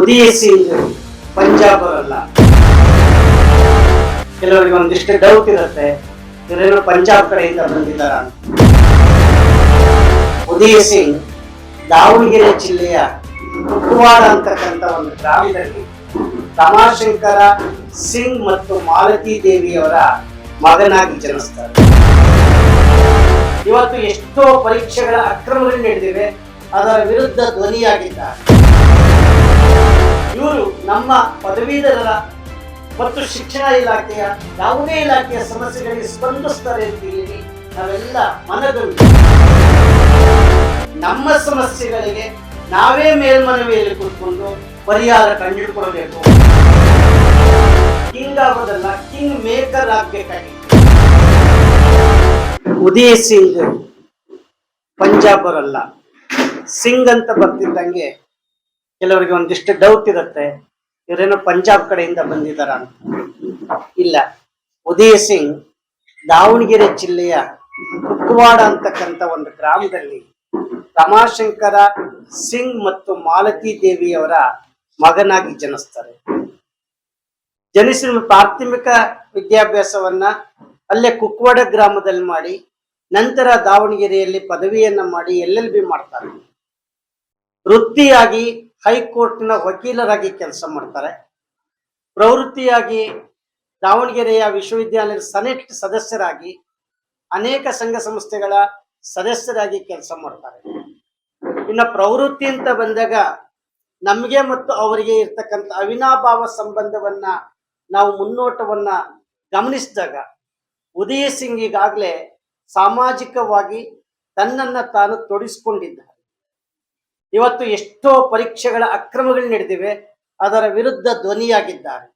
ಉದಯ ಸಿಂಗ್ ಪಂಜಾಬ್ ಅವರಲ್ಲ ಕೆಲವರಿಗೆ ಒಂದಿಷ್ಟು ಡೌಟ್ ಇರುತ್ತೆ, ಇವರೇನೋ ಪಂಜಾಬ್ ಕಡೆಯಿಂದ ಬಂದಿದ್ದಾರ. ಉದಯ ಸಿಂಗ್ ದಾವಣಗೆರೆ ಜಿಲ್ಲೆಯ ಕುಕ್ಕವಾಡ ಅಂತಕ್ಕಂಥ ಒಂದು ಗ್ರಾಮದಲ್ಲಿ ರಮಾಶಂಕರ ಸಿಂಗ್ ಮತ್ತು ಮಾಲತಿ ದೇವಿಯವರ ಮಗನಾಗಿ ಜನಿಸ್ತಾರೆ. ಇವತ್ತು ಎಷ್ಟೋ ಪರೀಕ್ಷೆಗಳ ಅಕ್ರಮಗಳು ನಡೆದಿವೆ, ಅದರ ವಿರುದ್ಧ ಧ್ವನಿಯಾಗಿದ್ದಾರೆ. ಇವರು ನಮ್ಮ ಪದವೀಧರರ ಮತ್ತು ಶಿಕ್ಷಣ ಇಲಾಖೆಯ ಯಾವುದೇ ಇಲಾಖೆಯ ಸಮಸ್ಯೆಗಳಿಗೆ ಸ್ಪಂದಿಸ್ತಾರೆ ಅಂತ ಹೇಳಿ ನಾವೆಲ್ಲ ಮನದಲ್ಲಿ ನಮ್ಮ ಸಮಸ್ಯೆಗಳಿಗೆ ನಾವೇ ಮೇಲ್ಮನವಿಯಲ್ಲಿ ಕೂತ್ಕೊಂಡು ಪರಿಹಾರ ಕಂಡುಹಿಡ್ಕೊಳ್ಬೇಕು ಕಿಂಗ್ ಆಗೋದಲ್ಲ, ಕಿಂಗ್ ಮೇಕರ್ ಆಗ್ಬೇಕಾಗಿತ್ತು. ಉದಯ ಸಿಂಗ್ ಪಂಜಾಬ್ ಅವರಲ್ಲ, ಸಿಂಗ್ ಅಂತ ಬರ್ತಿದ್ದಂಗೆ ಕೆಲವರಿಗೆ ಒಂದಿಷ್ಟು ಡೌಟ್ ಇರುತ್ತೆ. ಇವರೇನೋ ಪಂಜಾಬ್ ಕಡೆಯಿಂದ ಬಂದಿದ್ದಾರ ಅಂತ. ಇಲ್ಲ. ಉದಯ ಸಿಂಗ್ ದಾವಣಗೆರೆ ಜಿಲ್ಲೆಯ ಕುಕ್ವಾಡ ಅಂತಕ್ಕಂಥ ಒಂದು ಗ್ರಾಮದಲ್ಲಿ ರಮಾಶಂಕರ ಸಿಂಗ್ ಮತ್ತು ಮಾಲತಿ ದೇವಿಯವರ ಮಗನಾಗಿ ಜನಿಸ್ತಾರೆ. ಜನಿಸಿದ ಪ್ರಾಥಮಿಕ ವಿದ್ಯಾಭ್ಯಾಸವನ್ನ ಅಲ್ಲೇ ಕುಕ್ವಾಡ ಗ್ರಾಮದಲ್ಲಿ ಮಾಡಿ, ನಂತರ ದಾವಣಗೆರೆಯಲ್ಲಿ ಪದವಿಯನ್ನ ಮಾಡಿ, ಎಲ್ ಎಲ್ ಮಾಡ್ತಾರೆ. ವೃತ್ತಿಯಾಗಿ ಹೈಕೋರ್ಟ್ನ ವಕೀಲರಾಗಿ ಕೆಲಸ ಮಾಡ್ತಾರೆ. ಪ್ರವೃತ್ತಿಯಾಗಿ ದಾವಣಗೆರೆಯ ವಿಶ್ವವಿದ್ಯಾಲಯದ ಸೆನೆಟ್ ಸದಸ್ಯರಾಗಿ ಅನೇಕ ಸಂಘ ಸಂಸ್ಥೆಗಳ ಸದಸ್ಯರಾಗಿ ಕೆಲಸ ಮಾಡ್ತಾರೆ. ಇನ್ನು ಪ್ರವೃತ್ತಿ ಅಂತ ಬಂದಾಗ ನಮಗೆ ಮತ್ತು ಅವರಿಗೆ ಇರ್ತಕ್ಕಂಥ ಅವಿನಾಭಾವ ಸಂಬಂಧವನ್ನ ನಾವು ಮುನ್ನೋಟವನ್ನ ಗಮನಿಸಿದಾಗ ಉದಯ ಸಿಂಗ್ ಈಗಾಗಲೇ ಸಾಮಾಜಿಕವಾಗಿ ತನ್ನನ್ನ ತಾನು ತೊಡಗಿಸಿಕೊಂಡಿದ್ದಾರೆ ಇವತ್ತು ಎಷ್ಟೋ ಪರೀಕ್ಷೆಗಳ ಅಕ್ರಮಗಳು ನಡೆದಿವೆ. ಅದರ ವಿರುದ್ಧ ಧ್ವನಿಯಾಗಿದ್ದಾರೆ.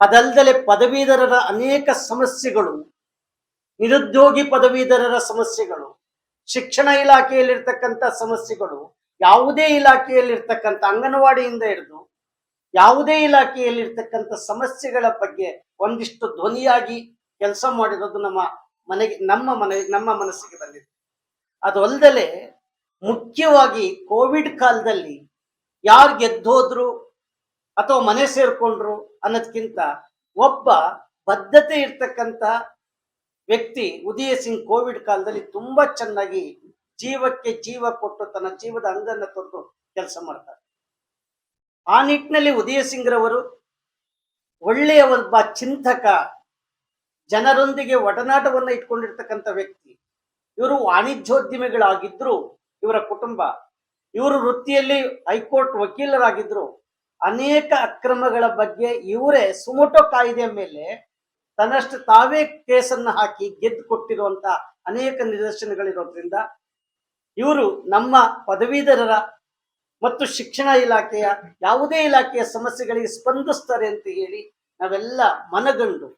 ಅದಲ್ಲದೆ ಪದವೀಧರರ ಅನೇಕ ಸಮಸ್ಯೆಗಳು, ನಿರುದ್ಯೋಗಿ ಪದವೀಧರರ ಸಮಸ್ಯೆಗಳು, ಶಿಕ್ಷಣ ಇಲಾಖೆಯಲ್ಲಿರ್ತಕ್ಕಂಥ ಸಮಸ್ಯೆಗಳು, ಯಾವುದೇ ಇಲಾಖೆಯಲ್ಲಿರ್ತಕ್ಕಂಥ ಅಂಗನವಾಡಿಯಿಂದ ಹಿಡಿದು ಯಾವುದೇ ಇಲಾಖೆಯಲ್ಲಿರ್ತಕ್ಕಂಥ ಸಮಸ್ಯೆಗಳ ಬಗ್ಗೆ ಒಂದಿಷ್ಟು ಧ್ವನಿಯಾಗಿ ಕೆಲಸ ಮಾಡಿರೋದು ನಮ್ಮ ಮನೆಗೆ, ನಮ್ಮ ಮನೆ, ನಮ್ಮ ಮನಸ್ಸಿಗೆ ಬಂದಿದೆ. ಅದು ಅಲ್ಲದೆ ಮುಖ್ಯವಾಗಿ ಕೋವಿಡ್ ಕಾಲದಲ್ಲಿ ಯಾರು ಗೆದ್ದೋದ್ರು ಅಥವಾ ಮನೆ ಸೇರ್ಕೊಂಡ್ರು ಅನ್ನೋದ್ಕಿಂತ ಒಬ್ಬ ಬದ್ಧತೆ ಇರ್ತಕ್ಕಂಥ ವ್ಯಕ್ತಿ ಉದಯ ಸಿಂಗ್ ಕೋವಿಡ್ ಕಾಲದಲ್ಲಿ ತುಂಬಾ ಚೆನ್ನಾಗಿ ಜೀವಕ್ಕೆ ಜೀವ ಕೊಟ್ಟು ತನ್ನ ಜೀವದ ಅಂಗನ್ನ ತೊಟ್ಟು ಕೆಲಸ ಮಾಡ್ತಾರೆ. ಆ ನಿಟ್ಟಿನಲ್ಲಿ ಉದಯ ಸಿಂಗ್ ರವರು ಒಳ್ಳೆಯ ಒಬ್ಬ ಚಿಂತಕ, ಜನರೊಂದಿಗೆ ಒಡನಾಟವನ್ನು ಇಟ್ಕೊಂಡಿರ್ತಕ್ಕಂಥ ವ್ಯಕ್ತಿ. ಇವರು ವಾಣಿಜ್ಯೋದ್ಯಮಿಗಳಾಗಿದ್ರು ಇವರ ಕುಟುಂಬ, ಇವರು ವೃತ್ತಿಯಲ್ಲಿ ಹೈಕೋರ್ಟ್ ವಕೀಲರಾಗಿದ್ರು. ಅನೇಕ ಅಕ್ರಮಗಳ ಬಗ್ಗೆ ಇವರೇ ಸುಮೋಟೋ ಕಾಯ್ದೆ ಮೇಲೆ ತನ್ನಷ್ಟು ತಾವೇ ಕೇಸನ್ನ ಹಾಕಿ ಗೆದ್ದು ಕೊಟ್ಟಿರುವಂತ ಅನೇಕ ನಿದರ್ಶನಗಳಿರೋದ್ರಿಂದ ಇವರು ನಮ್ಮ ಪದವೀಧರರ ಮತ್ತು ಶಿಕ್ಷಣ ಇಲಾಖೆಯ ಯಾವುದೇ ಇಲಾಖೆಯ ಸಮಸ್ಯೆಗಳಿಗೆ ಸ್ಪಂದಿಸ್ತಾರೆ ಅಂತ ಹೇಳಿ ನಾವೆಲ್ಲ ಮನಗಂಡು.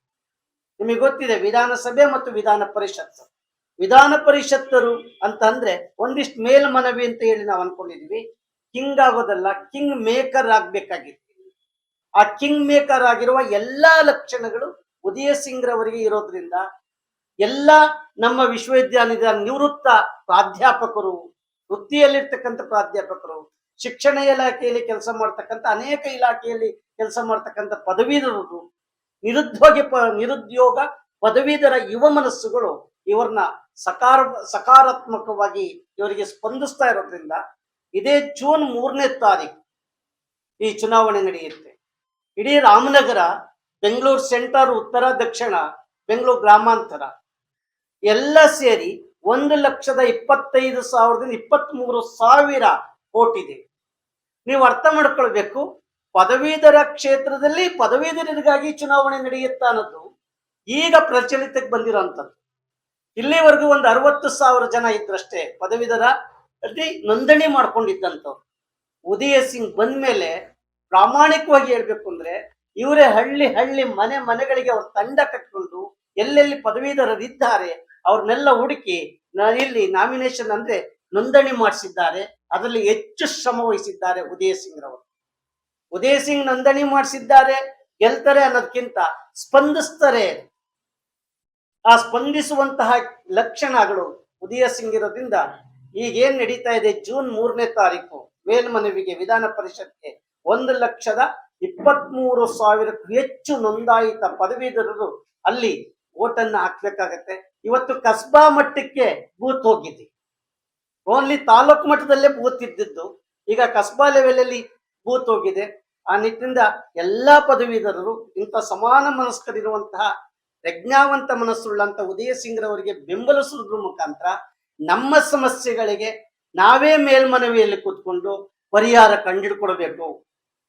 ನಿಮಗೆ ಗೊತ್ತಿದೆ, ವಿಧಾನಸಭೆ ಮತ್ತು ವಿಧಾನ ಪರಿಷತ್. ವಿಧಾನ ಪರಿಷತ್ತರು ಅಂತ ಅಂದ್ರೆ ಒಂದಿಷ್ಟು ಮೇಲ್ಮನವಿ ಅಂತ ಹೇಳಿ ನಾವು ಅನ್ಕೊಂಡಿದೀವಿ. ಕಿಂಗ್ ಆಗೋದಲ್ಲ, ಕಿಂಗ್ ಮೇಕರ್ ಆಗ್ಬೇಕಾಗಿತ್ತು. ಆ ಕಿಂಗ್ ಮೇಕರ್ ಆಗಿರುವ ಎಲ್ಲಾ ಲಕ್ಷಣಗಳು ಉದಯ ಸಿಂಗ್ ರವರಿಗೆ ಇರೋದ್ರಿಂದ ಎಲ್ಲ ನಮ್ಮ ವಿಶ್ವವಿದ್ಯಾಲಯದ ನಿವೃತ್ತ ಪ್ರಾಧ್ಯಾಪಕರು, ವೃತ್ತಿಯಲ್ಲಿರ್ತಕ್ಕಂಥ ಪ್ರಾಧ್ಯಾಪಕರು, ಶಿಕ್ಷಣ ಇಲಾಖೆಯಲ್ಲಿ ಕೆಲಸ ಮಾಡ್ತಕ್ಕಂಥ ಅನೇಕ ಇಲಾಖೆಯಲ್ಲಿ ಕೆಲಸ ಮಾಡ್ತಕ್ಕಂಥ ಪದವೀಧರರು, ನಿರುದ್ಯೋಗಿ ನಿರುದ್ಯೋಗ ಪದವೀಧರ ಯುವ ಮನಸ್ಸುಗಳು ಇವ್ರನ್ನ ಸಕಾರ ಸಕಾರಾತ್ಮಕವಾಗಿ ಇವರಿಗೆ ಸ್ಪಂದಿಸ್ತಾ ಇರೋದ್ರಿಂದ ಇದೇ ಜೂನ್ ಮೂರನೇ ತಾರೀಕು ಈ ಚುನಾವಣೆ ನಡೆಯುತ್ತೆ. ಇಡೀ ರಾಮನಗರ, ಬೆಂಗಳೂರು ಸೆಂಟರ್, ಉತ್ತರ, ದಕ್ಷಿಣ, ಬೆಂಗಳೂರು ಗ್ರಾಮಾಂತರ ಎಲ್ಲ ಸೇರಿ ಒಂದು ಲಕ್ಷದ ಇಪ್ಪತ್ತೈದು ಸಾವಿರದಿಂದ ಇಪ್ಪತ್ತ್ಮೂರು ಸಾವಿರ ಕೋಟಿದೆ ನೀವು ಅರ್ಥ ಮಾಡ್ಕೊಳ್ಬೇಕು, ಪದವೀಧರ ಕ್ಷೇತ್ರದಲ್ಲಿ ಪದವೀಧರರಿಗಾಗಿ ಚುನಾವಣೆ ನಡೆಯುತ್ತಾ ಅನ್ನೋದು ಈಗ ಪ್ರಚಲಿತಕ್ಕೆ ಬಂದಿರೋಂಥದ್ದು. ಇಲ್ಲಿವರೆಗೂ ಒಂದು ಅರವತ್ತು ಸಾವಿರ ಜನ ಇದ್ರಷ್ಟೇ ಪದವೀಧರ ಅಲ್ಲಿ ನೋಂದಣಿ ಮಾಡ್ಕೊಂಡಿದ್ದಂಥವ್ರು. ಉದಯ ಸಿಂಗ್ ಬಂದ್ಮೇಲೆ ಪ್ರಾಮಾಣಿಕವಾಗಿ ಹೇಳ್ಬೇಕು ಅಂದ್ರೆ ಇವರೇ ಹಳ್ಳಿ ಹಳ್ಳಿ ಮನೆ ಮನೆಗಳಿಗೆ ಅವ್ರ ತಂಡ ಕಟ್ಕೊಂಡು ಎಲ್ಲೆಲ್ಲಿ ಪದವೀಧರರಿದ್ದಾರೆ ಅವ್ರನ್ನೆಲ್ಲ ಹುಡುಕಿ ಇಲ್ಲಿ ನಾಮಿನೇಷನ್ ಅಂದ್ರೆ ನೋಂದಣಿ ಮಾಡಿಸಿದ್ದಾರೆ. ಅದರಲ್ಲಿ ಹೆಚ್ಚು ಶ್ರಮ ವಹಿಸಿದ್ದಾರೆ ಉದಯ ಸಿಂಗ್ ರವರು ಉದಯ ಸಿಂಗ್ ನೋಂದಣಿ ಮಾಡಿಸಿದ್ದಾರೆ, ಗೆಲ್ತಾರೆ ಅನ್ನೋದಕ್ಕಿಂತ ಸ್ಪಂದಿಸ್ತಾರೆ ಆ ಸ್ಪಂದಿಸುವಂತಹ ಲಕ್ಷಣಗಳು ಉದಯ ಸಿಂಗ್ ಇರೋದ್ರಿಂದ ಈಗ ಏನ್ ನಡೀತಾ ಇದೆ? ಜೂನ್ ಮೂರನೇ ತಾರೀಕು ಮೇಲ್ಮನವಿಗೆ ವಿಧಾನ ಪರಿಷತ್ಗೆ ಒಂದು ಲಕ್ಷದ ಇಪ್ಪತ್ಮೂರು ಸಾವಿರಕ್ಕೂ ಹೆಚ್ಚು ನೋಂದಾಯಿತ ಪದವೀಧರರು ಅಲ್ಲಿ ಓಟನ್ನ ಹಾಕ್ಬೇಕಾಗತ್ತೆ. ಇವತ್ತು ಕಸ್ಬಾ ಮಟ್ಟಕ್ಕೆ ಬೂತ್ ಹೋಗಿದೆ. ಓನ್ಲಿ ತಾಲೂಕು ಮಟ್ಟದಲ್ಲೇ ಬೂತ್ ಇದ್ದಿದ್ದು. ಈಗ ಕಸ್ಬಾ ಲೆವೆಲ್ ಅಲ್ಲಿ ಬೂತ್ ಹೋಗಿದೆ. ಆ ನಿಟ್ಟಿನಿಂದ ಎಲ್ಲಾ ಪದವೀಧರರು ಇಂಥ ಸಮಾನ ಮನಸ್ಕರಿರುವಂತಹ ಪ್ರಜ್ಞಾವಂತ ಮನಸ್ಸುಳ್ಳಂತ ಉದಯ ಸಿಂಗ್ರವರಿಗೆ ಬೆಂಬಲಿಸುವುದ್ರ ಮುಖಾಂತರ ನಮ್ಮ ಸಮಸ್ಯೆಗಳಿಗೆ ನಾವೇ ಮೇಲ್ಮನವಿಯಲ್ಲಿ ಕೂತ್ಕೊಂಡು ಪರಿಹಾರ ಕಂಡಿಡ್ಕೊಡ್ಬೇಕು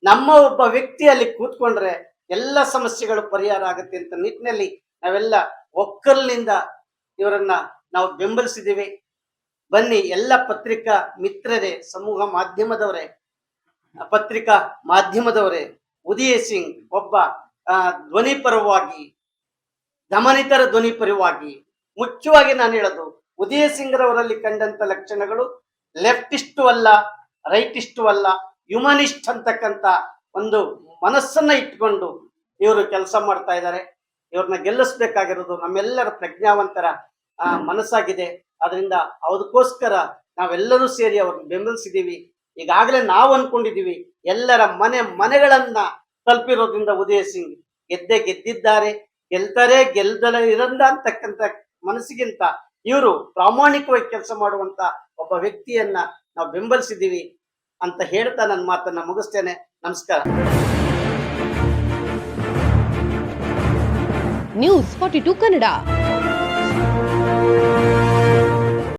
ನಮ್ಮ ಒಬ್ಬ ವ್ಯಕ್ತಿ ಅಲ್ಲಿ ಕೂತ್ಕೊಂಡ್ರೆ ಎಲ್ಲ ಸಮಸ್ಯೆಗಳು ಪರಿಹಾರ ಆಗುತ್ತೆ ಅಂತ ನಿಟ್ಟಿನಲ್ಲಿ ನಾವೆಲ್ಲ ಒಕ್ಕಲಿನಿಂದ ಇವರನ್ನ ನಾವು ಬೆಂಬಲಿಸಿದ್ದೀವಿ. ಬನ್ನಿ, ಎಲ್ಲ ಪತ್ರಿಕಾ ಮಿತ್ರರೇ, ಸಮೂಹ ಮಾಧ್ಯಮದವರೇ, ಪತ್ರಿಕಾ ಮಾಧ್ಯಮದವರೇ, ಉದಯ ಸಿಂಗ್ ಒಬ್ಬ ಧ್ವನಿ ಪರವಾಗಿ ದಮನಿತರ ಧ್ವನಿ ಪರವಾಗಿ ಮುಖ್ಯವಾಗಿ ನಾನು ಹೇಳೋದು ಉದಯ ಸಿಂಗ್ರವರಲ್ಲಿ ಕಂಡಂತ ಲಕ್ಷಣಗಳು ಲೆಫ್ಟಿಸ್ಟು ಅಲ್ಲ, ರೈಟಿಸ್ಟು ಅಲ್ಲ, ಹ್ಯುಮನಿಸ್ಟ್ ಅಂತಕ್ಕಂಥ ಒಂದು ಮನಸ್ಸನ್ನ ಇಟ್ಕೊಂಡು ಇವರು ಕೆಲಸ ಮಾಡ್ತಾ ಇದ್ದಾರೆ. ಇವ್ರನ್ನ ಗೆಲ್ಲಿಸ್ಬೇಕಾಗಿರೋದು ನಮ್ಮೆಲ್ಲರ ಪ್ರಜ್ಞಾವಂತರ ಮನಸ್ಸಾಗಿದೆ. ಅದರಿಂದ ಅದಕ್ಕೋಸ್ಕರ ನಾವೆಲ್ಲರೂ ಸೇರಿ ಅವ್ರನ್ನ ಬೆಂಬಲಿಸಿದೀವಿ. ಈಗಾಗಲೇ ನಾವು ಅನ್ಕೊಂಡಿದೀವಿ, ಎಲ್ಲರ ಮನೆ ಮನೆಗಳನ್ನ ತಲುಪಿರೋದ್ರಿಂದ ಉದಯ ಸಿಂಗ್ ಗೆದ್ದೆ ಗೆದ್ದಿದ್ದಾರೆ. ಗೆಲ್ತಾರೆ ಗೆಲ್ದಲ ಇರಂದ ಅಂತಕ್ಕಂಥ ಮನಸ್ಸಿಗಿಂತ ಇವರು ಪ್ರಾಮಾಣಿಕವಾಗಿ ಕೆಲಸ ಮಾಡುವಂತ ಒಬ್ಬ ವ್ಯಕ್ತಿಯನ್ನ ನಾವು ಬೆಂಬಲಿಸಿದ್ದೀವಿ ಅಂತ ಹೇಳ್ತಾ ನನ್ನ ಮಾತನ್ನ ಮುಗಿಸ್ತೇನೆ. ನಮಸ್ಕಾರ. News forty to Kannada